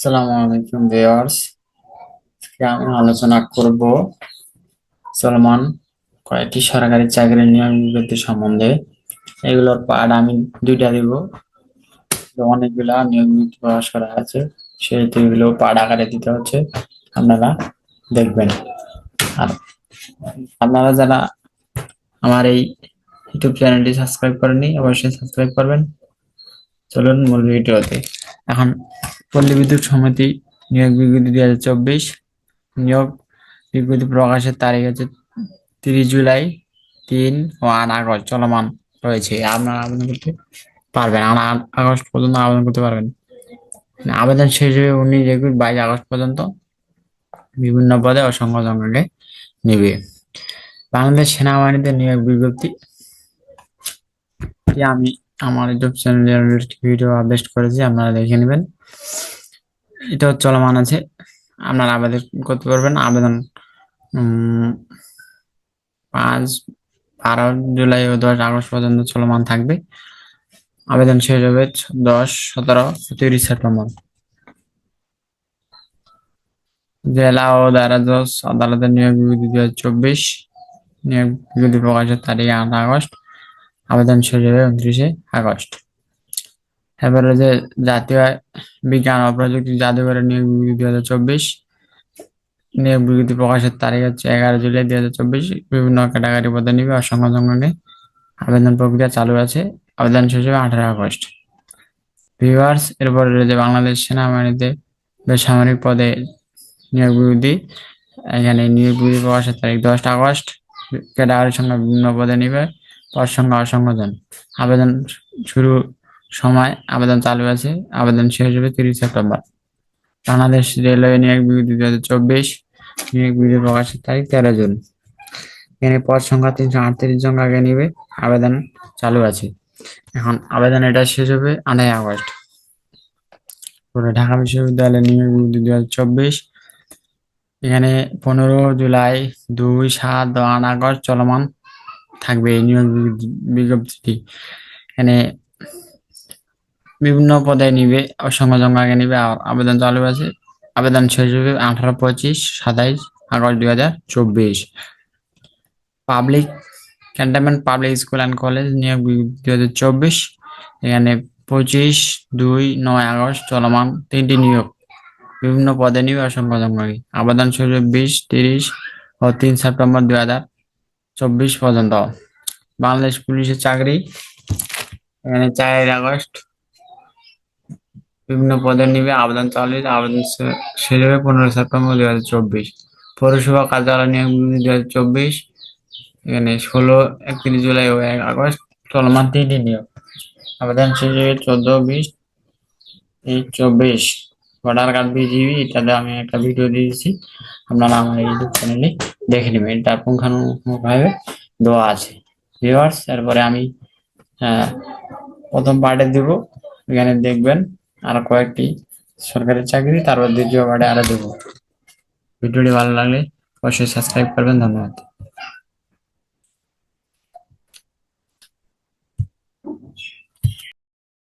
আসসালামু আলাইকুম ভিউয়ার্স। আমি আলোচনা করব চলমান কয়েকটি সরকারি চাকরি নিয়ম বিজ্ঞপ্তি সম্বন্ধে। এগুলোর পার্ট আমি দুইটা দিব। অনেকগুলা নিয়োগ বিজ্ঞপ্তি প্রকাশ করা আছে সেহেতু এগুলো পার্ট আকারে দিতে হচ্ছে, আপনারা দেখবেন। আর আপনারা যারা আমার এই ইউটিউব চ্যানেলটি সাবস্ক্রাইব করেননি, অবশ্যই সাবস্ক্রাইব করবেন। চলুন মূল ভিডিওতে। এখন পল্লী বিদ্যুৎ সমিতি, নিয়োগ বিজ্ঞপ্তি দুই হাজার চব্বিশ। নিয়োগ বিজ্ঞপ্তি প্রকাশের তারিখ হচ্ছে তিরিশ জুলাই, তিন ও আট আগস্ট চলমান রয়েছে। আপনারা আবেদন করতে পারবেন। আট আগস্ট পর্যন্ত আবেদন করতে পারবেন। মানে আবেদন শেষ হবে উনিশ একুশ বাইশ আগস্ট পর্যন্ত। বিভিন্ন পদে অসংখ্য সংখ্যাকে নেবে। বাংলাদেশ সেনাবাহিনীতে নিয়োগ বিজ্ঞপ্তি। আমি আমার ইউটিউব চ্যানেলে ভিডিও আপলোড করেছি, আপনারা দেখে নেবেন। এটাও চলমান আছে। আপনারা আবেদন করতে পারবেন। আবেদন পাঁচ, বারো জুলাই ও দশ আগস্ট পর্যন্ত চলমান থাকবে। আবেদন শেষ হবে দশ, সতেরো তিরিশ সেপ্টেম্বর। জেলা ও দায়রা জজ আদালতের নিয়োগ বিবৃতি দুই হাজার চব্বিশ। নিয়োগ বিবৃতি প্রকাশের তারিখ আট আগস্ট। আবেদন শেষ হবে উনত্রিশে আগস্ট। এবারে যে জাতীয় বিজ্ঞান ও প্রযুক্তি জাদুঘরের নিয়োগ বিবৃতি দুই হাজার চব্বিশ, নিয়োগ বিবৃতি প্রকাশের তারিখ হচ্ছে এগারো জুলাই দুই হাজার চব্বিশ। বিভিন্ন ক্যাটাগরি পদে নিবে অসংখ্য সংখ্যকে আবেদন প্রক্রিয়া চালু আছে। আবেদন শেষ হবে আঠারো আগস্ট। ভিউয়ার্স, এরপরে রয়েছে বাংলাদেশ সেনাবাহিনীতে বেসামরিক পদে নিয়োগ বিবৃতি এখানে নিয়োগ বিবৃতি প্রকাশের তারিখ দশ আগস্ট। ক্যাটাগরির সংখ্যা বিভিন্ন পদে নিবে। পদ সংখ্যা অসংখ্য আবেদন শুরু সময় আবেদন চালু আছে। আবেদন শেষ হবে তিরিশ সেপ্টেম্বর। বাংলাদেশ রেলওয়ে নিয়োগ বিবৃতি দু হাজার চব্বিশ। নিয়োগ বিবৃতি প্রকাশের তারিখ তেরো জুন। এখানে পদ সংখ্যা তিনশো আটত্রিশ জন আগে নিবে। আবেদন চালু আছে। এখন আবেদন এটা শেষ হবে আড়াই আগস্ট। ঢাকা বিশ্ববিদ্যালয়ের নিয়োগ বিবৃতি দু হাজার চব্বিশ। এখানে পনেরো জুলাই দুই সাত আট আগস্ট চলমান থাকবে এই নিয়োগ বিজ্ঞপ্তিটি এখানে বিভিন্ন পদে নিবে, অসংখ্য সংখ্যা আগে নিবে আবেদন চালু আছে। আবেদন শেষ হবে আঠারো, পঁচিশ, সাতাইশ, আগস্ট দুই হাজার চব্বিশ। Public cantonment, public school and college, নিয়োগ দুই হাজার চব্বিশ। এখানে পঁচিশ, দুই, নয় আগস্ট চলমান তিনটি নিয়োগ। বিভিন্ন পদে নিবে অসংখ্য সংখ্যাকে আবেদন শুরু হবে বিশ, তিরিশ ও তিন সেপ্টেম্বর দুই হাজার চব্বিশ পর্যন্ত। বাংলাদেশ পুলিশের চাকরি। এখানে চার আগস্ট বিভিন্ন পদে নিবে, আবেদন চালু আছে। আবেদন শেষ হবে পনেরো সেপ্টেম্বর দুই হাজার চব্বিশ। পৌরসভা কার্যালয় নিয়োগ দুই হাজার চব্বিশ, এখানে ষোলো, একত্রিশ জুলাই ও এক আগস্ট চলমান তিনটি নিয়োগ। আবেদন শেষ হবে চোদ্দ বিশ, এই চব্বিশ ভোটার কার্ড বিজিবি ইত্যাদি আমি একটা ভিডিও দিয়েছি। আপনারা আমার ইউটিউব চ্যানেলে দেখে নেবেন। এটা পুঙ্খানুপুঙ্খভাবে দেওয়া আছে। ভিউয়ার্স এরপরে আমি প্রথম পার্টে দিব। এখানে দেখবেন আরও কয়েকটি সরকারি চাকরি, তারপর দ্বিতীয় পার্টে আরও দেবো। ভিডিওটি ভালো লাগলে অবশ্যই সাবস্ক্রাইব করবেন, ধন্যবাদ।